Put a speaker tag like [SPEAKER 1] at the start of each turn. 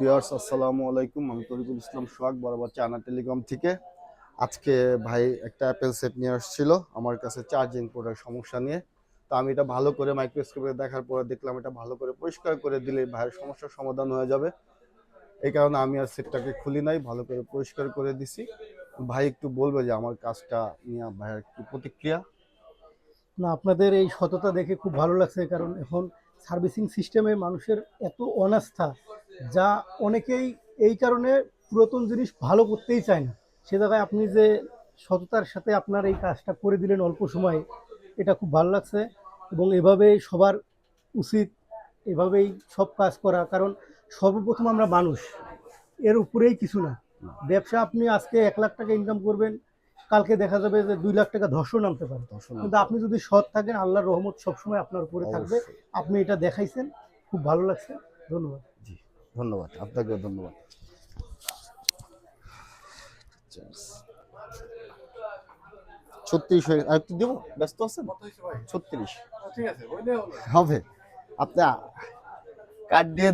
[SPEAKER 1] বিয়ার্স আসসালামু আলাইকুম। আমি তরিকুল ইসলাম সোহাগ, বরাবর চায়না টেলিকম থেকে। আজকে ভাই একটা অ্যাপেল সেট নিয়ে আসছিল, আমার কাছে চার্জিং পোর্টের সমস্যা নিয়ে। তো আমি এটা ভালো করে মাইক্রোস্কোপে দেখার পরে দেখলাম এটা ভালো করে পরিষ্কার করে দিলে ভাইয়ের সমস্যার সমাধান হয়ে যাবে। এই কারণে আমি আর সেটটাকে খুলি নাই, ভালো করে পরিষ্কার করে দিছি। ভাই, একটু বলবে যে আমার কাজটা নিয়ে ভাইয়ের কি প্রতিক্রিয়া?
[SPEAKER 2] না, আপনাদের এই সততা দেখে খুব ভালো লাগছে, কারণ এখন সার্ভিসিং সিস্টেমে মানুষের এত অনাস্থা। যা অনেকেই এই কারণে পুরাতন জিনিস ভালো করতেই চায় না। সে জায়গায় আপনি যে সততার সাথে আপনার এই কাজটা করে দিলেন অল্প সময়ে এটা খুব ভালো লাগছে এবং এভাবেই সবার উচিত এভাবেই সব কাজ করা। কারণ সর্বপ্রথম আমরা মানুষ এর উপরেই কিছু না। ব্যবসা আপনি আজকে এক লাখ টাকা ইনকাম করবেন কালকে দেখা যাবে যে দুই লাখ টাকা ধর্ষণ নামতে পারে। কিন্তু আপনি যদি সৎ থাকেন আল্লাহর রহমত সবসময় আপনার উপরে থাকবে। আপনি এটা দেখাইছেন খুব ভালো লাগছে। ধন্যবাদ।
[SPEAKER 1] ধন্যবাদ আপনাকেও ধন্যবাদ। ছত্রিশ হয়ে আর একটু দেবো? ব্যস্ত আছেন? ছত্রিশ। হবে। আপনার কার্ড দিয়ে